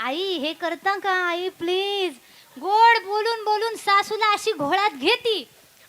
आई हे करता का आई? प्लीज गोड बोलून बोलून सासूला अशी घोळ्यात घेती.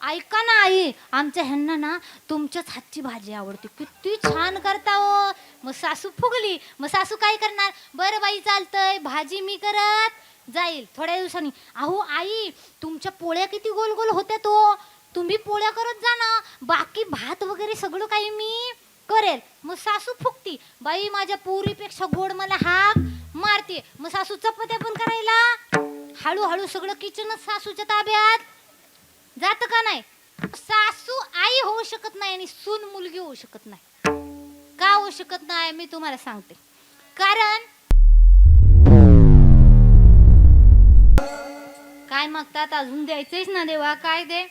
ऐका ना आई आमच्या ह्यांना ना तुमच्याच हातची भाजी आवडते. किती छान करता हो. मग सासू फुगली. मग सासू काय करणार? बरं बाई चालतंय. भाजी मी करत जाईल. थोड्या दिवसांनी. अहो आई तुमच्या पोळ्या किती गोल गोल होत्या तो हो. तुम्ही पोळ्या करत जा ना. बाकी भात वगैरे सगळं काही मी करेल. मग सासू फुकती. बाई माझ्या पोरीपेक्षा गोड मला हाक मारते. मग सासू चपात्या पण करायला. हळूहळू सगळं किचनच सासूच्या ताब्यात. जात का नाही? सासू आई होऊ शकत नाही आणि सून मुलगी होऊ शकत नाही. का होऊ शकत नाही मी तुम्हाला सांगते. कारण काय मागतात? अजून द्यायचंच ना देवा. काय दे?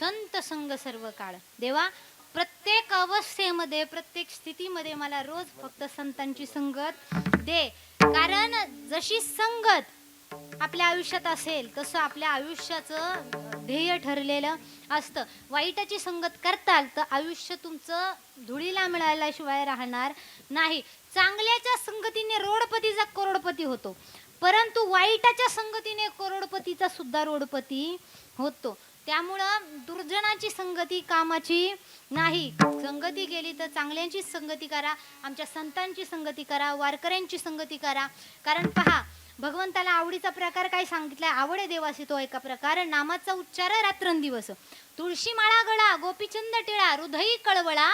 संत संग सर्व काळ देवा प्रत्येक अवस्थेमध्ये प्रत्येक स्थितीमध्ये मला रोज फक्त संतांची संगत दे. कारण जशी संगत आपल्या आयुष्यात असेल तसं आपल्या आयुष्याचं ध्येय ठरलेलं असतं. वाईटाची संगत करताल तर आयुष्य तुमचं धुळीला मिळाल्याशिवाय राहणार नाही. चांगल्याच्या संगतीने रोडपतीचा करोडपती होतो. परंतु वाईटाच्या संगतीने करोडपतीचा सुद्धा रोडपती होतो. त्यामुळं दुर्जनाची संगती कामाची नाही. संगती गेली तर चांगल्यांची संगती करा आमच्या संतांची संगती करा वारकऱ्यांची संगती करा. कारण पहा भगवंताला आवडीचा प्रकार काय सांगितलाय? आवडे देवासी तो एका प्रकार नामाचा उच्चार रात्रंदिवस. तुळशी माळा गळा गोपीचंद टिळा हृदयी कळवळा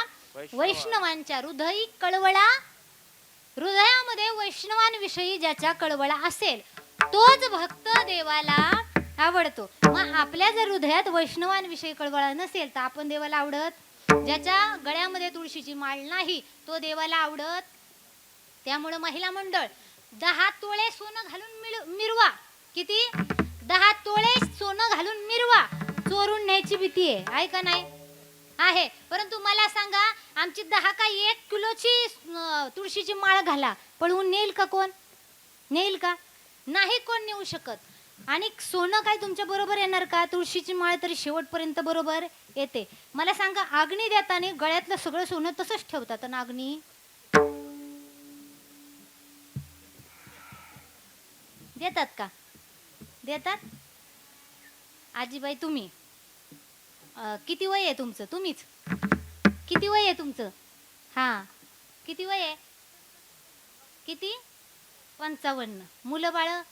वैष्णवांच्या हृदयी कळवळा हृदयामध्ये वैष्णवांविषयी ज्याच्या कळवळा असेल तोच भक्त आवडतो. मग आपल्या जर हृदयात वैष्णवांविषयी कळवळा नसेल तर आपण देवाला आवडत? ज्याच्या गळ्यामध्ये तुळशीची माळ नाही तो देवाला आवडत? त्यामुळे महिला मंडळ दहा तोळे सोनं घालून मिरवा. किती? दहा तोळे सोनं घालून मिरवा. चोरून न्यायची भीती आहे ऐका का नाही? आहे. परंतु मला सांगा आमची दहा का एक किलोची तुळशीची माळ घाला. पळवून नेईल का कोण? नेईल का? नाही कोण नेऊ शकत. आणि सोनं काय तुमच्या बरोबर येणार का? तुळशीची माळ तरी शेवटपर्यंत बरोबर येते. मला सांगा आग्नी देताना गळ्यातलं सगळं सोनं तसंच ठेवतात ना आग्नी देतात का? देतात? आजीबाई तुम्ही. किती वय आहे तुमचं? तुम्हीच. किती वय आहे तुमचं? हां. किती वय आहे? किती? पंचावन्न. मुलं बाळं?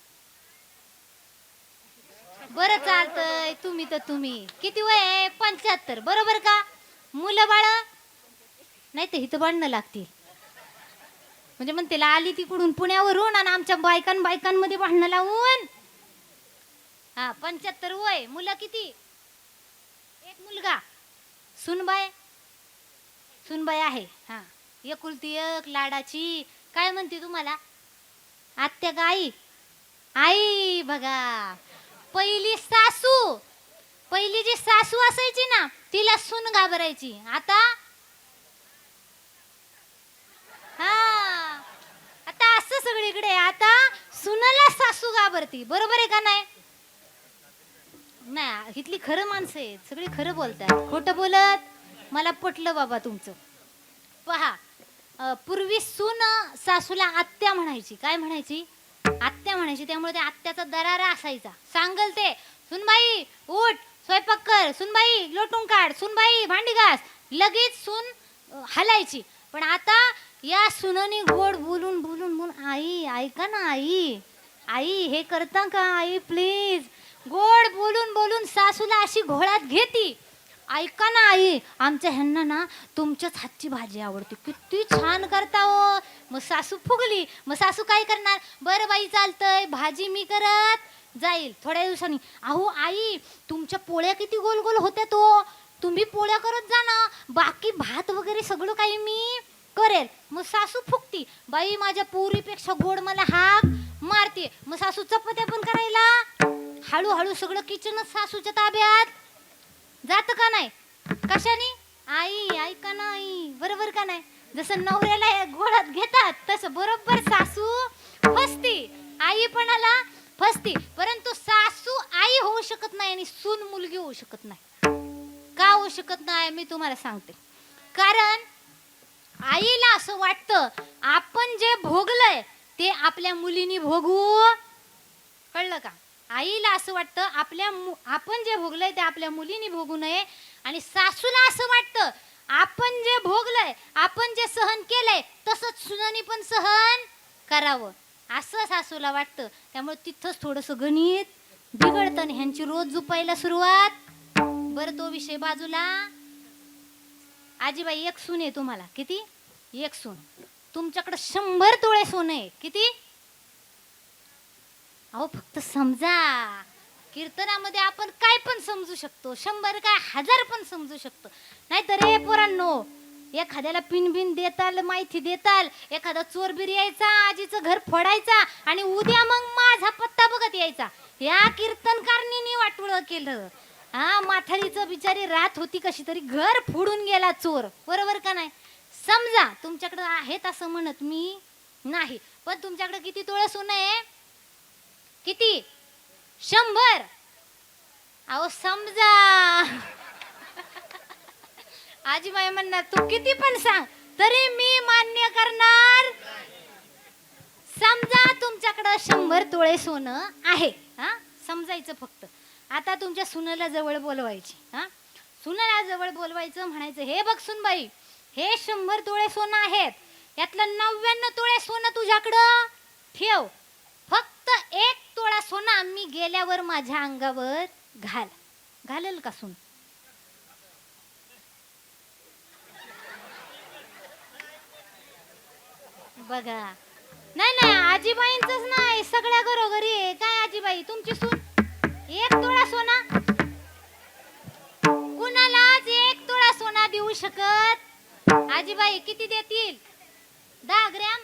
बरं चालतंय तुम्ही तर तुम्ही. किती वय आहे? पंच्याहत्तर. बरोबर का? मुलं बाळ? नाही तर हिथं भांडणं लागतील. म्हणजे म्हणते आली तिकडून पुण्यावरून आणि आमच्या बायकां बायकांमध्ये भांडणं लावून. हा पंच्याहत्तर वय. मुलं किती? एक मुलगा. सुनबाय सुनबाई आहे. हा. एकुलती एक लाडाची. काय म्हणते तुम्हाला? आत्या का आई? आई बघा. पहिली सासू पहिली जी सासू असायची ना तिला सून घाबरायची. आता? हा. आता असं सगळीकडे आता सुनाला सासू घाबरती. बरोबर आहे का नाही? नाही इथली खरं माणसं आहेत. सगळी खरं बोलतात. खोटं बोलत? मला पटलं बाबा तुमचं. पहा पूर्वी सून सासूला आत्या म्हणायची. काय म्हणायची? आत्या म्हणायची त्यामुळे त्या आत्याचा दरारा असायचा. सांगल ते सुनबाई उठ स्वयंपाक कर. सुनबाई लोटून काढ. सुनबाई भांडी घास. लगेच सून हलायची. पण आता या सुनानी गोड बोलून बोलून बोलून आई ऐका ना आई. आई हे करता का? आई प्लीज. गोड बोलून बोलून सासूला अशी घोळात घेती. ऐका ना आई आमच्या ह्यांना ना तुमच्याच हातची भाजी आवडते. किती छान करता हो. मग सासू फुगली. मग सासू काय करणार? बरं बाई चालतंय. भाजी मी करत जाईल. थोड्या दिवसांनी. अहो आई तुमच्या पोळ्या किती गोल गोल होत्या तो हो. तुम्ही पोळ्या करत जा ना. बाकी भात वगैरे सगळं काही मी करेल. मग सासू फुकती बाई माझ्या पोरीपेक्षा गोड मला हाक मारते मग सासू चपात्या पण करायला. हळूहळू सगळं किचनच सासूच्या ताब्यात. जात का नाही? कशाने? आई ऐका का नाही बरोबर का नाही? जसं नवऱ्याला गोळात घेतात तसं बरोबर सासू फसती आईपणाला फसती. परंतु सासू आई होऊ शकत नाही आणि सून मुलगी होऊ शकत नाही. का होऊ शकत नाही? मी तुम्हाला सांगते. कारण आईला असं वाटतं आपण जे भोगलंय ते आपल्या मुलीनी भोगू. कळलं का? आईला असं वाटतं आपल्या मु- आपण जे भोगलंय ते आपल्या मुलीनी भोगू नये आणि सासूला असं वाटतं आपण जे भोगलंय आपण जे सहन केलंय तसंच सुनानी पण सहन करावं. असं सासूला वाटतं. त्यामुळे तिथंच थोडंसं गणित बिघडतं आणि ह्यांची रोज झुपायला सुरुवात. बरं तो विषय बाजूला. आजीबाई एक सून आहे तुम्हाला. किती? एक सून. तुमच्याकडे शंभर तोळे सोनं आहे. किती? अहो फक्त समजा. कीर्तनामध्ये आपण काय पण समजू शकतो. शंभर काय हजार पण समजू शकतो. नाहीतर रे पोरांनो एखाद्याला पिन बिन देताल माहिती देताल एखादा चोर बिर यायचा आजीचं घर फोडायचा आणि उद्या मग माझा पत्ता बघत यायचा. या कीर्तनकारणी वाटोळ केलं. हा माथारीचं बिचारी रात होती कशी तरी घर फोडून गेला चोर. बरोबर का नाही? समजा तुमच्याकडे आहेत असं म्हणत मी नाही. पण तुमच्याकडे किती तोळं सोनं आहे? किती? शंभर? अहो समजा. आजी माय म्हणणार तू किती पण सांग तरी मी मान्य करणार. समजा तुमच्याकडं शंभर तोळे सोनं आहे हा? समजायचं फक्त. आता तुमच्या सुनाला जवळ बोलवायची हा? सुनाला जवळ बोलवायचं म्हणायचं हे बघ सुनबाई हे शंभर तोळे सोनं आहेत. यातलं नव्याण्णव तोळे सोनं तुझ्याकडं. ठेव. फक्त एक तोळा सोना मी गेल्यावर माझ्या अंगावर घाल. घालेल का सून? बघा. नाही नाही आजीबाईंच नाही सगळ्या घरोघरी आहे. काय आजीबाई तुमची सून? एक तोळा सोना? कुणालाच एक तोळा सोना देऊ शकत. आजीबाई किती देतील? दहा ग्रॅम?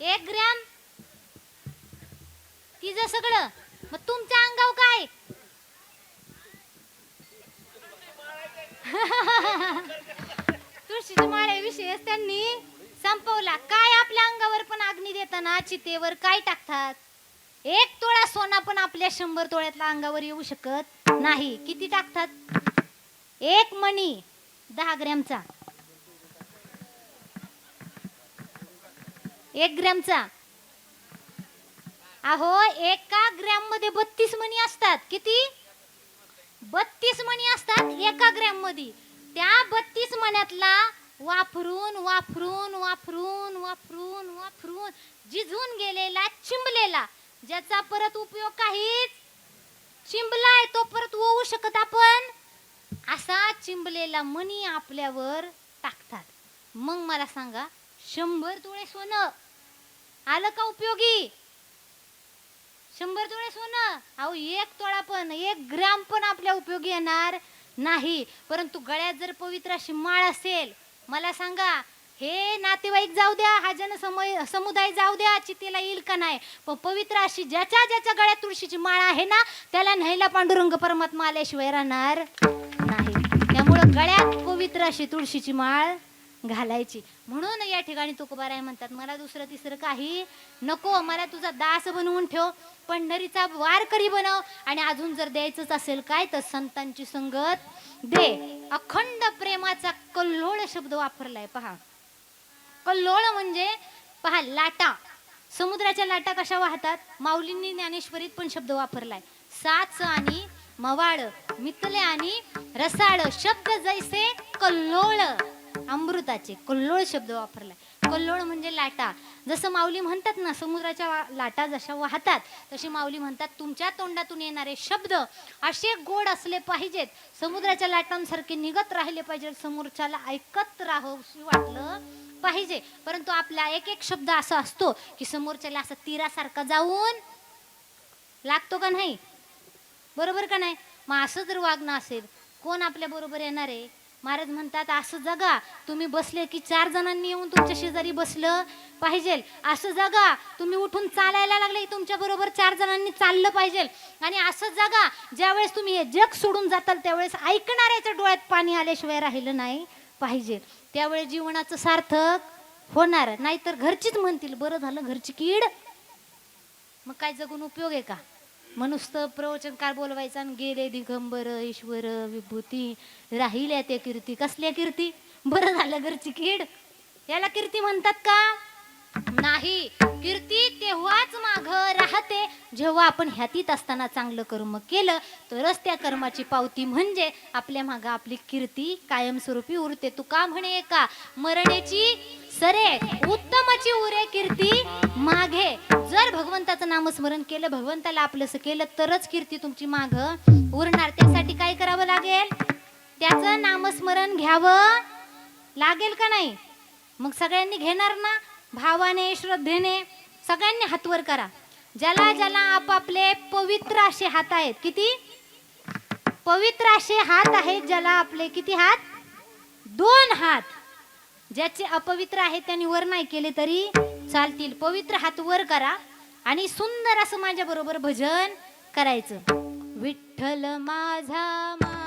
एक ग्रॅम? तिचं सगळं. मग तुमच्या अंगाव काय? तुळशीच्या माळ्याविषयी त्यांनी संपवला. काय आपल्या अंगावर पण अग्नी देताना चितेवर काय टाकतात? एक तोळा सोना पण आपल्या शंभर तोळ्यातल्या अंगावर येऊ शकत नाही. किती टाकतात? एक मणी. दहा ग्रॅमचा. एक ग्रॅमचा. अहो एका ग्रॅममध्ये बत्तीस मणी असतात. किती? बत्तीस मणी असतात एका ग्रॅममध्ये त्या बत्तीस मण्यातला वापरून वापरून वापरून वापरून वापरून जिजून गेलेला चिंबलेला ज्याचा परत उपयोग काहीच चिंबलाय तो परत होऊ शकत आपण? असा चिंबलेला मणी आपल्यावर टाकतात. मग मला सांगा शंभर तुळे सोनं आलं का उपयोगी? शंभर तोळे सोनं. अहो एक तोळा पण एक ग्राम पण आपल्या उपयोगी येणार नाही. परंतु गळ्यात जर पवित्र अशी माळ असेल मला सांगा हे नातेवाईक जाऊ द्या हा जनसमय समुदाय जाऊ द्या चितेला येईल का नाही? पण पवित्र अशी ज्याच्या ज्याच्या गळ्यात तुळशीची माळ आहे ना त्याला न्हायला पांडुरंग परमात्मा आल्याशिवाय राहणार नाही. त्यामुळं गळ्यात पवित्र अशी तुळशीची माळ घालायची. म्हणून या ठिकाणी तुकोबाराय म्हणतात मला दुसरं तिसरं काही नको. मला तुझा दास बनवून ठेव. पंढरीचा वारकरी बनव. आणि अजून जर द्यायचंच असेल काय तर संतांची संगत दे. अखंड प्रेमाचा कल्लोळ शब्द वापरलाय पहा. कल्लोळ म्हणजे पहा लाटा. समुद्राच्या लाटा कशा वाहतात? माऊलींनी ज्ञानेश्वरीत पण शब्द वापरलाय. साच आणि मवाळ मितले आणि रसाळ शब्द जैसे कल्लोळ. अमृताचे कल्लोळ शब्द वापरलाय. कल्लोळ म्हणजे लाटा. जसं माऊली म्हणतात ना समुद्राच्या वा- लाटा जशा वाहतात तशी माऊली म्हणतात तुमच्या तोंडातून येणारे शब्द असे गोड असले पाहिजेत. समुद्राच्या लाटांसारखे निघत राहिले पाहिजे समोरच्याला ऐकत राहावं वाटलं पाहिजे. परंतु आपला एक एक शब्द असा असतो की समोरच्याला असा तीरासारखा जाऊन लागतो का नाही? बरोबर का नाही? मग असं जर वागणं असेल कोण आपल्या बरोबर येणार आहे? महाराज म्हणतात असं जगा तुम्ही बसले की चार जणांनी येऊन तुमच्या शेजारी बसलं पाहिजे. असं जगा तुम्ही उठून चालायला लागले तुमच्या बरोबर चार जणांनी चाललं पाहिजे. आणि असं जगा ज्यावेळेस तुम्ही हे जग सोडून जाताल त्यावेळेस ऐकणाऱ्याच्या डोळ्यात पाणी आल्याशिवाय राहिलं नाही पाहिजे. त्यावेळेस जीवनाचं सार्थक होणार. नाहीतर घरचीच म्हणतील बरं झालं घरची कीड. मग काय जगून उपयोग आहे का? मग नुसतं प्रवचनकार बोलवायचं आणि गेले दिगंबर ईश्वर विभूती राहिल्या त्या कीर्ती. कसल्या कीर्ती? बरं झालं घरची कीड याला कीर्ती म्हणतात का? नाही कीर्ती तेव्हाच माग राहते. जेव्हा आपण ह्यातीत असताना चांगलं कर्म केलं तरच त्या कर्माची पावती म्हणजे आपल्या माग आपली कीर्ती कायमस्वरूपी उरते. तू का म्हणे का मरणेची सरे उत्तमची उरे कीर्ती मागे. जर भगवंताचं नामस्मरण केलं भगवंताला आपलंसं केलं तरच कीर्ती तुमची माग उरणार. त्यासाठी काय करावं लागेल? त्याचं नामस्मरण घ्यावं लागेल का नाही? मग सगळ्यांनी घेणार ना? भावाने श्रद्धेने सगळ्यांनी हातवर करा. ज्याला ज्याला आपापले पवित्र असे हात आहेत किती? पवित्र असे हात आहेत ज्याला आपले किती हात? दोन हात. ज्याचे अपवित्र आहेत त्यांनी वर नाही केले तरी चालतील. पवित्र हात वर करा आणि सुंदर असं माझ्या बरोबर भजन करायचं. विठ्ठल माझा मा